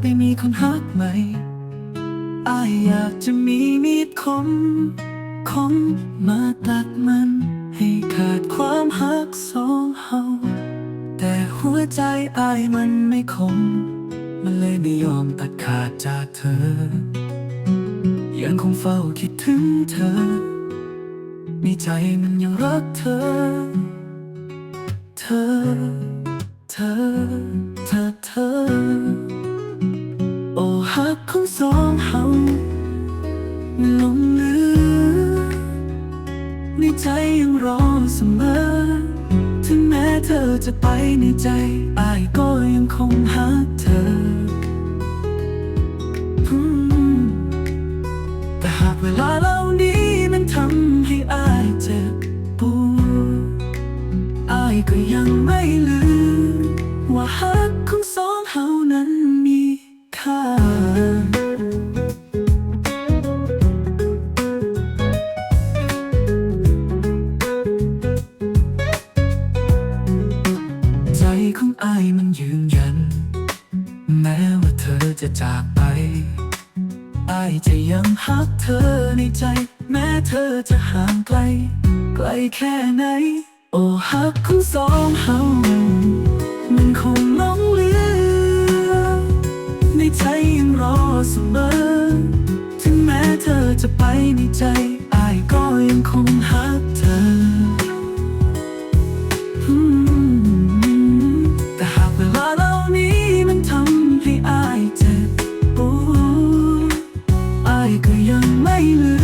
ไปมีคนฮักใหม่อายอยากจะมีมีดคม คมมาตัดมัน ให้ขาดความฮักสองเฮาแต่หัวใจอายมันไม่คม มันเลยไม่ยอมตัดขาดจากเธอ ยังคงเฝ้าคิดถึงเธอ มีใจมันยังรักเธอ รอเสมอ ถึงแม้เธอจะไปในใจอายก็ยังคงหาเธอ แต่หากเวลาเหล่านี้มันทำให้อายเจ็บปวดอายก็ยังไม่ ของอายมันยืนยัน แม้ว่าเธอจะจากไปอายจะยังฮักเธอในใจ แม้เธอจะห่างไกล ไกลแค่ไหน โอ้ฮักของสองเฮามันคงหลงเหลือ ในใจยังรอเสมอ ถึงแม้เธอจะไปในใจอายก็ยังคงฮักเธอ ก็ยังไม่ลืม